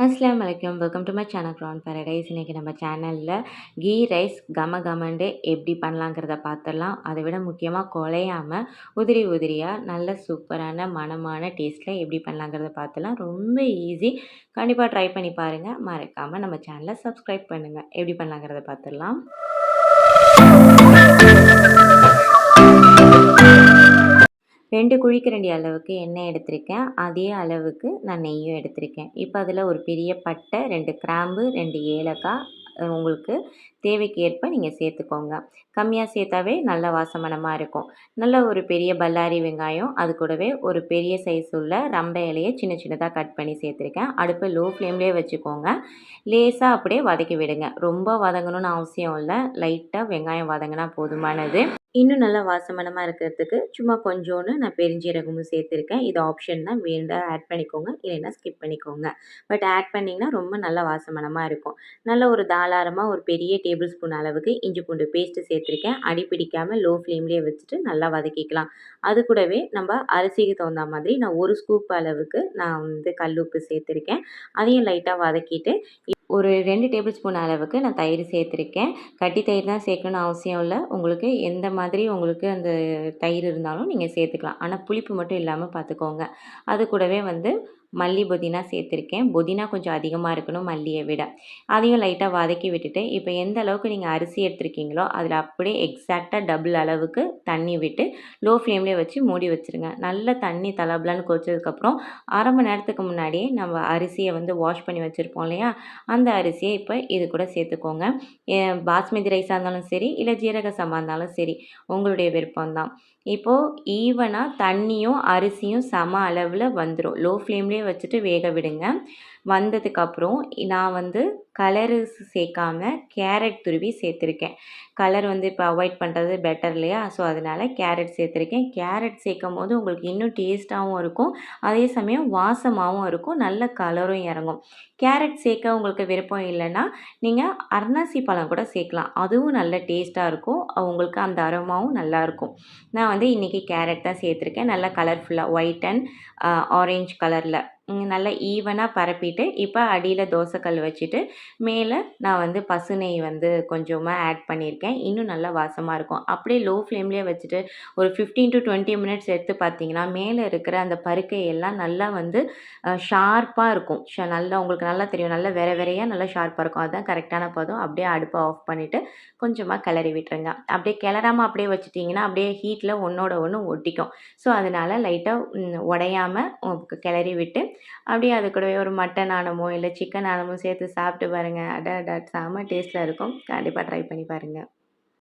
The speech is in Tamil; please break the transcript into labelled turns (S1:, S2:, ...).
S1: அஸ்லாம் வலைக்கம் welcome to my channel crown paradise இன்றைக்கி நம்ம சேனலில் கீ ரைஸ் கம கமண்டு எப்படி பண்ணலாங்கிறத பார்த்துடலாம் அதை விட முக்கியமாக குலையாமல் உதிரி உதிரியாக நல்ல சூப்பரான மனமான டேஸ்ட்டில் எப்படி பண்ணலாங்கிறத பார்த்துலாம் ரொம்ப ஈஸி கண்டிப்பாக ட்ரை பண்ணி பாருங்கள் மறக்காமல் நம்ம சேனலை சப்ஸ்கிரைப் பண்ணுங்கள் எப்படி பண்ணலாங்கிறத பார்த்துடலாம் ரெண்டு குழிக்கரண்டி அளவுக்கு எண்ணெய் எடுத்திருக்கேன். அதே அளவுக்கு நான் நெய்யும் எடுத்திருக்கேன். இப்போ அதில் ஒரு பெரிய பட்டை ரெண்டு கிராம்பு ரெண்டு ஏலக்காய் உங்களுக்கு தேவைக்கு ஏற்ப நீங்கள் சேர்த்துக்கோங்க. கம்மியாக சேர்த்தாவே நல்ல வாசமனமாக இருக்கும். நல்ல ஒரு பெரிய பல்லாரி வெங்காயம் அது கூடவே ஒரு பெரிய சைஸ் உள்ள ரம்பை இலையை சின்ன சின்னதாக கட் பண்ணி சேர்த்துருக்கேன். அடுப்பை லோ ஃப்ளேம்லேயே வச்சுக்கோங்க. லேசாக அப்படியே வதக்கி விடுங்க. ரொம்ப வதங்கணும்னு அவசியம் இல்லை. லைட்டாக வெங்காயம் வதங்கினா போதுமானது. இன்னும் நல்லா வாசமனமாக இருக்கிறதுக்கு சும்மா கொஞ்சோன்னு நான் பெருஞ்சீரகமும் சேர்த்துருக்கேன். இது ஆப்ஷன் தான். வேண்டாம் ஆட் பண்ணிக்கோங்க. இல்லைன்னா ஸ்கிப் பண்ணிக்கோங்க. பட் ஆட் பண்ணிங்கன்னா ரொம்ப நல்லா வாசமனமாக இருக்கும். நல்ல ஒரு தாளாரமாக ஒரு பெரிய டேபிள் ஸ்பூன் அளவுக்கு இஞ்சி பூண்டு பேஸ்ட்டு சேர்த்துருக்கேன். அடி பிடிக்காமல் லோ ஃப்ளேம்லேயே வச்சுட்டு நல்லா வதக்கிக்கலாம். அது கூடவே நம்ம அரிசிக்கு தகுந்த மாதிரி நான் ஒரு ஸ்கூப் அளவுக்கு நான் வந்து கல் உப்பு சேர்த்துருக்கேன். அதையும் லைட்டாக வதக்கிட்டு ஒரு ரெண்டு டேபிள் ஸ்பூன் அளவுக்கு நான் தயிர் சேர்த்துருக்கேன். கட்டி தயிர் தான் சேர்க்கணும்னு அவசியம் இல்லை. உங்களுக்கு எந்த மாதிரி உங்களுக்கு அந்த தயிர் இருந்தாலும் நீங்கள் சேர்த்துக்கலாம். ஆனால் புளிப்பு மட்டும் இல்லாமல் பார்த்துக்கோங்க. அது கூடவே வந்து மல்லி புதினா சேர்த்துருக்கேன். புதினா கொஞ்சம் அதிகமாக இருக்கணும் மல்லியை விட. அதையும் லைட்டாக வதக்கி விட்டுட்டு இப்போ எந்த அளவுக்கு நீங்கள் அரிசி எடுத்துருக்கீங்களோ அதில் அப்படியே எக்ஸாக்டாக டபுள் அளவுக்கு தண்ணி விட்டு லோ ஃப்ளேம்லேயே வச்சு மூடி வச்சுருங்க. நல்ல தண்ணி தலபலான்னு கொச்சதுக்கப்புறம் அரை மணி நேரத்துக்கு முன்னாடியே நம்ம அரிசியை வந்து வாஷ் பண்ணி வச்சுருப்போம் இல்லையா? அந்த அரிசியை இப்போ இது கூட சேர்த்துக்கோங்க. பாஸ்மதி ரைஸாக இருந்தாலும் சரி இல்லை ஜீரக சம்பா இருந்தாலும் சரி உங்களுடைய விருப்பம்தான். இப்போது ஈவனாக தண்ணியும் அரிசியும் சம அளவில் வந்துடும் லோ ஃப்ளேம்லேயே வச்சுட்டு வேக விடுங்க. வந்ததுக்கப்புறம் நான் வந்து கலரு சேர்க்காம கேரட் துருவி சேர்த்துருக்கேன். கலர் வந்து இப்போ அவாய்ட் பண்ணுறது பெட்டர் இல்லையா? ஸோ அதனால் கேரட் சேர்த்துருக்கேன். கேரட் சேர்க்கும் போது உங்களுக்கு இன்னும் டேஸ்ட்டாகவும் இருக்கும். அதே சமயம் வாசமாகவும் இருக்கும். நல்ல கலரும் இறங்கும். கேரட் சேர்க்க உங்களுக்கு விருப்பம் இல்லைன்னா நீங்கள் அர்னாசி பழம் கூட சேர்க்கலாம். அதுவும் நல்ல டேஸ்ட்டாக இருக்கும். உங்களுக்கு அந்த அரோமாவும் நல்லாயிருக்கும் நான் வந்து இன்றைக்கி கேரட் தான் சேர்த்துருக்கேன். நல்லா கலர்ஃபுல்லாக ஒயிட் அண்ட் ஆரேஞ்ச் கலரில் நல்லா ஈவனாக பரப்பிட்டு இப்போ அடியில் தோசைக்கல் வச்சுட்டு மேலே நான் வந்து பசு நெய் வந்து கொஞ்சமாக ஆட் பண்ணியிருக்கேன் இன்னும் நல்லா வாசமாக இருக்கும். அப்படியே லோ ஃப்ளேம்லேயே வச்சுட்டு ஒரு ஃபிஃப்டீன் டு டுவெண்ட்டி மினிட்ஸ் எடுத்து பார்த்தீங்கன்னா மேலே இருக்கிற அந்த பருக்கை எல்லாம் நல்லா வந்து ஷார்ப்பாக இருக்கும். ஷ நல்லா உங்களுக்கு நல்லா தெரியும். நல்லா வேற வேறையாக நல்லா ஷார்ப்பாக இருக்கும். அதுதான் கரெக்டான பதம். அப்படியே அடுப்பை ஆஃப் பண்ணிவிட்டு கொஞ்சமாக கிளறி விட்டுருங்க. அப்படியே கிளறாமல் அப்படியே வச்சுட்டிங்கன்னா அப்படியே ஹீட்டில் ஒன்றோட ஒன்று ஒட்டிக்கும். ஸோ அதனால் லைட்டாக உடையாமல் கிளறி விட்டு அப்படியே அது கூடவே ஒரு மட்டன் ஆனமோ இல்லை சிக்கன் ஆனமோ சேர்த்து சாப்பிட்டு பாருங்கள் அட அட சாமல் டேஸ்ட்டில் இருக்கும். கண்டிப்பாக ட்ரை பண்ணி பாருங்கள்